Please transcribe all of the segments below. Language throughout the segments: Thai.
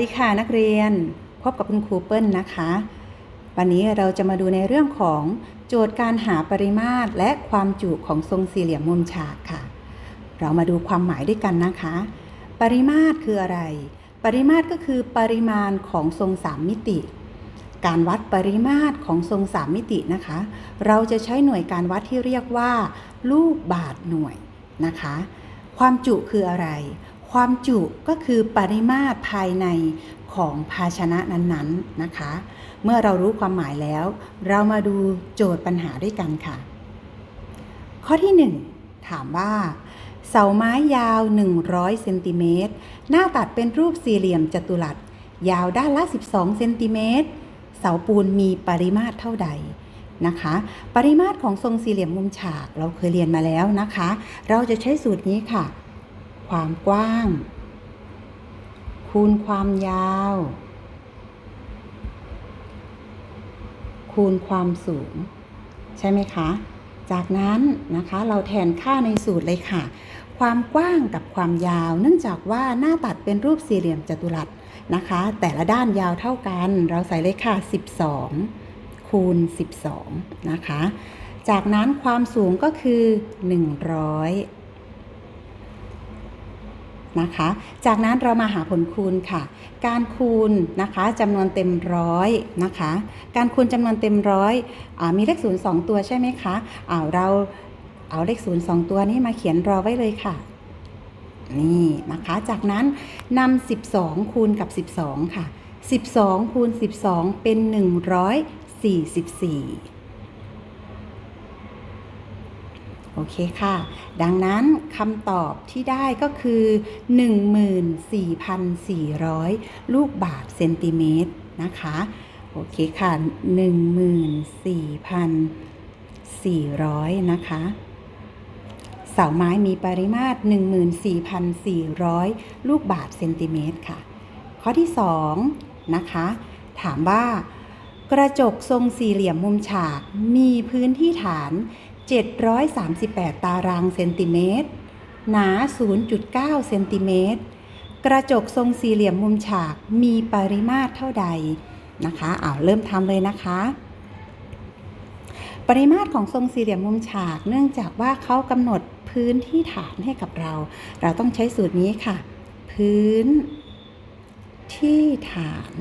ดีค่ะนักเรียน พบกับคุณครูเปิ้ลนะคะ วันนี้เราจะมาดูในเรื่องของโจทย์การหาปริมาตรและความจุของทรงสี่เหลี่ยมมุมฉากค่ะ เรามาดูความหมายด้วยกันนะคะ ปริมาตรคืออะไร ปริมาตรก็คือปริมาณของทรงสามมิติ การวัดปริมาตรของทรงสามมิตินะคะ เราจะใช้หน่วยการวัดที่เรียกว่า ลูกบาทหน่วยนะคะ ความจุคืออะไร ความจุก็คือปริมาตรภายในของภาชนะนั้นๆนะคะ เมื่อเรารู้ความหมายแล้ว เรามาดูโจทย์ปัญหาด้วยกันค่ะ ข้อที่ 1 ถามว่า เสาไม้ยาว 100เซนติเมตรหน้าตัดเป็นรูปสี่เหลี่ยมจัตุรัส ยาวด้านละ 12เซนติเมตรเสาปูนมีปริมาตรเท่าใดนะคะ ปริมาตรของทรงสี่เหลี่ยมมุมฉากเราเคยเรียนมาแล้วนะคะ เราจะใช้สูตรนี้ค่ะ ความกว้าง คูณความยาว คูณความสูง ใช่ไหมคะ จากนั้นนะคะเราแทนค่าในสูตรเลยค่ะ ความกว้างกับความยาว เนื่องจากว่าหน้าตัดเป็นรูปสี่เหลี่ยมจัตุรัสนะคะ แต่ละด้านยาวเท่ากัน เราใส่เลยค่ะ 12 คูณ 12 นะคะ จากนั้นความสูงก็คือ 100 นะคะ จากนั้นเรามาหาผลคูณค่ะ การคูณนะคะจำนวนเต็มร้อยนะคะ การคูณจำนวนเต็มร้อยอมีเลขศูนย์สองตัวใช่ไหมคะอ้าเราเอาเลขศูนย์สองตัวนี้มาเขียนรอไว้เลยค่ะ นี่นะคะ จากนั้นนำ12 คูณกับ 12 ค่ะ 12 คูณ 12 เป็น 144 โอ เคค่ะ ดังนั้นคำตอบที่ได้ก็คือ 14,400 ลูกบาศก์เซนติเมตรนะคะ โอเคค่ะ 14,400 นะคะเสาไม้มีปริมาตร 14,400 ลูกบาศก์เซนติเมตรค่ะ ข้อที่ 2 นะคะ ถามว่ากระจกทรงสี่เหลี่ยมมุมฉากมีพื้นที่ฐาน 738 ตารางเซนติเมตร หนา 0.9 เซนติเมตร กระจกทรงสี่เหลี่ยมมุมฉากมีปริมาตรเท่าใดนะคะอ้าเริ่มทำเลยนะคะ ปริมาตรของทรงสี่เหลี่ยมมุมฉาก เนื่องจากว่าเขากำหนดพื้นที่ฐานให้กับเรา เราต้องใช้สูตรนี้ค่ะ พื้นที่ฐาน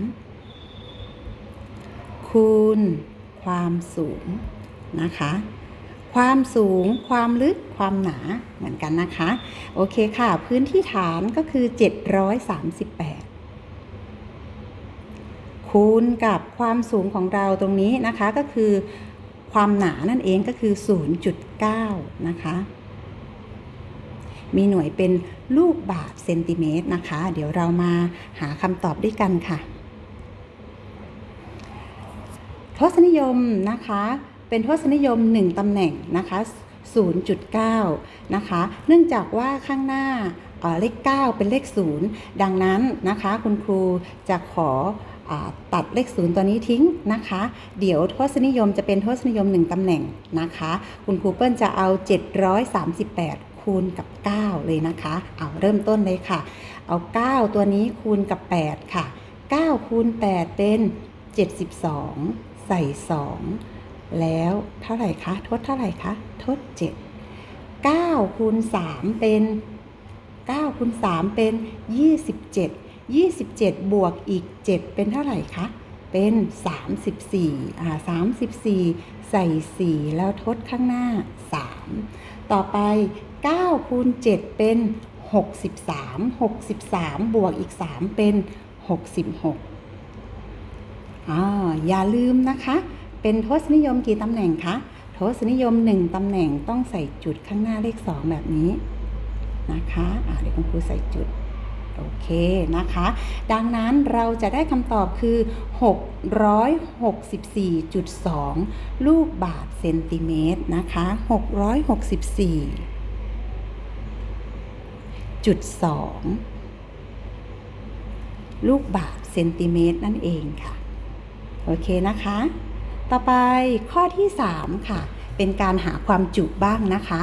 คูณ ความสูงนะคะ ความสูง ความลึก ความหนาเหมือนกันนะคะ โอเคค่ะ พื้นที่ฐานก็คือ 738 คูณกับความสูงของเราตรงนี้นะคะก็คือ ความหนานั่นเองก็คือ 0.9 นะคะ มีหน่วยเป็นลูกบาศก์เซนติเมตรนะคะ เดี๋ยวเรามาหาคำตอบด้วยกันค่ะทศนิยมนะคะ เป็นทศนิยม 1ตำแหน่งนะคะ 0.9 นะคะ เนื่องจากว่าข้างหน้าเอ่อเลข 9 เป็นเลข 0 ดังนั้นนะคะคุณครูจะขอตัดเลข0ตัวนี้ทิ้งนะคะ เดี๋ยวทศนิยมจะเป็นทศนิยม 1ตำแหน่งนะคะ คุณครูเปิ้ลจะเอา 738 คูณกับ 9 เลยนะคะ เอาเริ่มต้นเลยค่ะ เอา 9 ตัวนี้คูณกับ 8 ค่ะ 9 คูณ 8 เป็น 72 ใส่ 2 แล้วเท่าไหร่คะทดเท่าไหร่คะทด 7 9คูณ3เป็น9คูณ3เป็น 27 27 บวกอีก 7 เป็นเท่าไหร่คะ เป็น 34อ่า34 ใส่ 4 แล้วทดข้างหน้า 3 ต่อไป9คูณ7เป็น 63 63 บวกอีก 3 เป็น 66อ่าอย่าลืมนะคะ เป็นทศนิยมกี่ตำแหน่งคะทศนิยม 1ตำแหน่งต้องใส่จุดข้างหน้าเลข 2 แบบนี้นะคะอ่าเดี๋ยวคุณครูใส่จุดโอเคนะคะ ดังนั้นเราจะได้คำตอบคือ 664.2 ลูกบาศก์เซนติเมตรนะคะ 664.2 ลูกบาศก์เซนติเมตรนั่นเองค่ะ โอเคนะคะ ต่อไปข้อที่ 3 ค่ะ เป็นการหาความจุบ้างนะคะ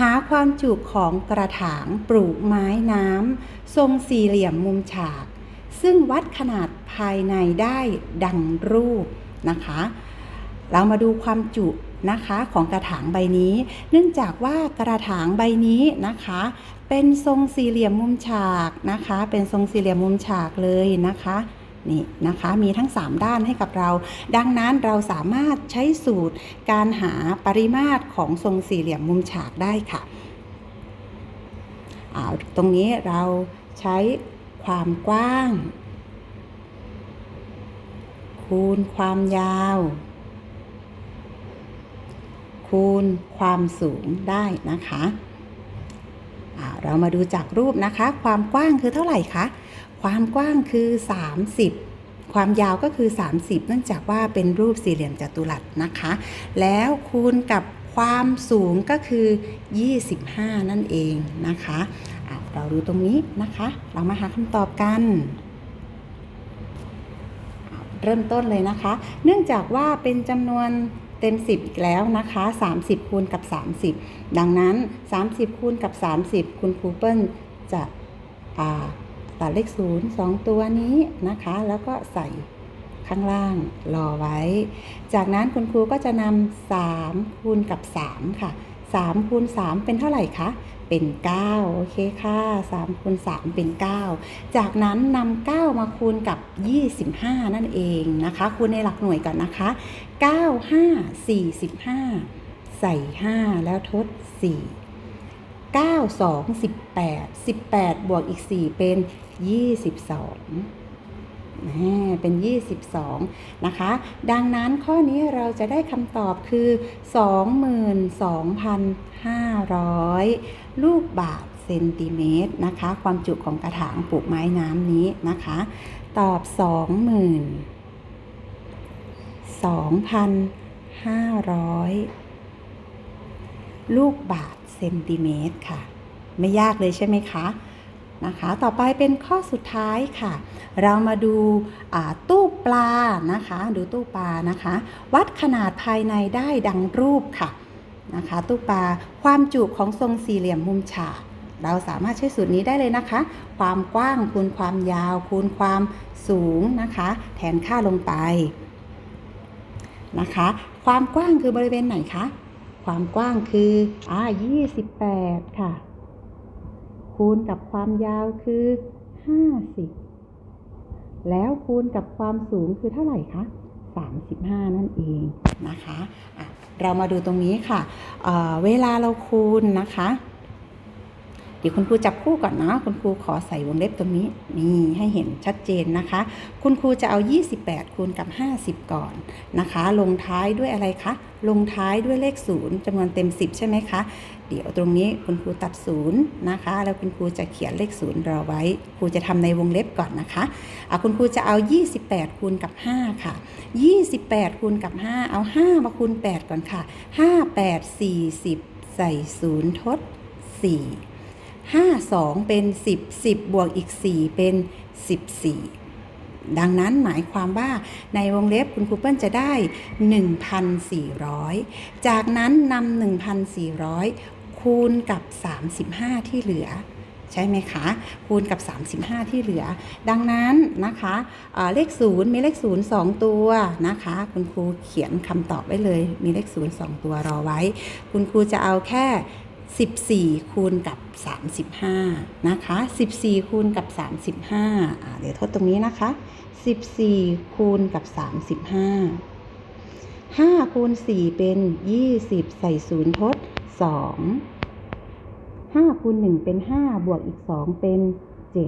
หาความจุของกระถางปลูกไม้น้ำทรงสี่เหลี่ยมมุมฉาก ซึ่งวัดขนาดภายในได้ดังรูปนะคะ เรามาดูความจุนะคะของกระถางใบนี้ เนื่องจากว่ากระถางใบนี้นะคะ เป็นทรงสี่เหลี่ยมมุมฉากนะคะ เป็นทรงสี่เหลี่ยมมุมฉากเลยนะคะ นี่นะคะมีทั้ง 3 ด้านให้กับเรา ดังนั้นเราสามารถใช้สูตรการหาปริมาตรของทรงสี่เหลี่ยมมุมฉากได้ค่ะอาตรงนี้เราใช้ความกว้าง คูณความยาว คูณความสูงได้นะคะเรามาดูจากรูปนะคะ ความกว้างคือเท่าไหร่คะ ความกว้างคือ 30 ความยาวก็คือ 30 เนื่องจากว่าเป็นรูปสี่เหลี่ยมจัตุรัสนะคะ แล้วคูณกับความสูงก็คือ 25 นั่นเองนะคะะเราดูตรงนี้นะคะ เรามาหาคำตอบกันเริ่มต้นเลยนะคะ เนื่องจากว่าเป็นจำนวนเต็ม 10อีกแล้วนะคะ 30 คูณกับ 30 ดังนั้น 30 คูณกับ 30 คุณครูเปิ้ลจะ ตัดเลข0 2ตัวนี้นะคะ แล้วก็ใส่ข้างล่างรอไว้ จากนั้นคุณครูก็จะนำา3คูณกับ3ค่ะ3คูณ3เป็นเท่าไหร่คะเป็น 9 โอเคค่ะ3คูณ3เป็น 9 จากนั้นนำ9มาคูณกับ 25 นั่นเองนะคะ คูณในหลักหน่วยก่อนนะคะ 9 5 45 ใส่ 5 แล้วทด 4 9 2 18 18 บวกอีก 4 เป็น 22แหมเป็น 22 นะคะ ดังนั้นข้อนี้เราจะได้คำตอบคือ 22,500 ลูกบาทเซนติเมตรนะคะ ความจุของกระถางปลูกไม้น้ำนี้นะคะ ตอบ22,500 ลูกบาทเซนติเมตรค่ะ ไม่ยากเลยใช่ไหมคะ นะคะ ต่อไปเป็นข้อสุดท้ายค่ะ เรามาดูตู้ปลานะคะ ดูตู้ปลานะคะ วัดขนาดภายในได้ดังรูปค่ะนะคะ ตู้ปลาความจุของทรงสี่เหลี่ยมมุมฉากเราสามารถใช้สูตรนี้ได้เลยนะคะ ความกว้างคูณความยาว คูณความสูงนะคะ แทนค่าลงไปนะคะ ความกว้างคือบริเวณไหนคะ ความกว้างคืออ่า28 ค่ะ คูณกับความยาวคือ 50 แล้วคูณกับความสูงคือเท่าไหร่คะ 35 นั่นเองนะคะะเรามาดูตรงนี้ค่ะเเวลาเราคูณนะคะ เดี๋ยวคุณครูจับคู่ก่อนเนาะคุณครูขอใส่วงเล็บตรงนี้นี่ให้เห็นชัดเจนนะคะ คุณครูจะเอา 28 คูณกับ 50 ก่อนนะคะ ลงท้ายด้วยอะไรคะลงท้ายด้วยเลข 0จำนวนเต็ม 10 ใช่ไหมคะ เดี๋ยวตรงนี้คุณครูตัดศูนย์นะคะ แล้วคุณครูจะเขียนเลขศูนย์รอไว้ ครูจะทำในวงเล็บก่อนนะคะะคุณครูจะเอา 28 คูณกับ 5 ค่ะ 28 คูณกับ 5 เอา 5 มาคูณ 8 ก่อนค่ะ 5 8 40 ใส่ศูนย์ทด 4 5 2 เป็น 10 10 บวกอีก 4 เป็น 14 ดังนั้นหมายความว่าในวงเล็บคุณครูเปิ้ลจะได้ 1,400 จากนั้นนำ1,400 คูณกับ 35 ที่เหลือใช่ไหมคะ คูณกับ 35 ที่เหลือ ดังนั้นนะคะเเลข 0 มีเลข 0 2 ตัวนะคะ คุณครูเขียนคำตอบไว้เลย มีเลข 0 2 ตัวรอไว้ คุณครูจะเอาแค่ 14 คูณกับ 35 นะคะ 14 คูณกับ 35อ่าเดี๋ยวทดตรงนี้นะคะ 14 คูณกับ 35 5 คูณ 4 เป็น 20 ใส่ศูนย์ทด 2 5 คูณ 1 เป็น 5 บวกอีก 2 เป็น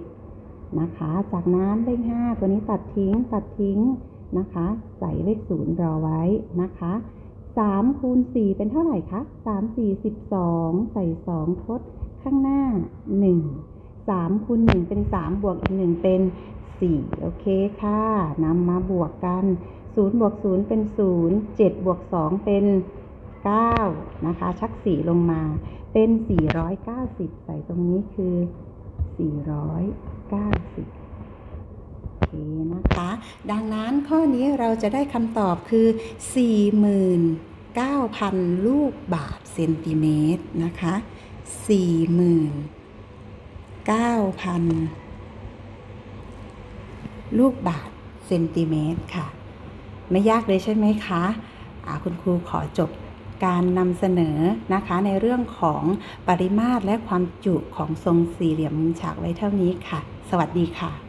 7 นะคะ จากนั้นเลข5ตัวนี้ตัดทิ้งตัดทิ้งนะคะ ใส่เลข0รอไว้นะคะ 3คูณ4เป็นเท่าไหร่คะ 3 4 12 ใส่ 2 ทดข้างหน้า 1 3คูณ1เป็น 3 บวกอีก 1 เป็น 4 โอเคค่ะนำมาบวกกัน 0 บวก 0 เป็น 0 7 บวก 2 เป็น 9 นะคะ ชัก 4 ลงมาเป็น 490 ใส่ตรงนี้คือ 490โอ เคนะคะ ดังนั้นข้อนี้เราจะได้คำตอบคือ 49,000 ลูกบาทเซนติเมตรนะคะ49,000 ลูกบาศก์เซนติเมตรค่ะ ไม่ยากเลยใช่ไหมคะคุณครูขอจบการนำเสนอนะคะในเรื่องของปริมาตรและความจุของทรงสี่เหลี่ยมมุมฉากไว้เท่านี้ค่ะ สวัสดีค่ะ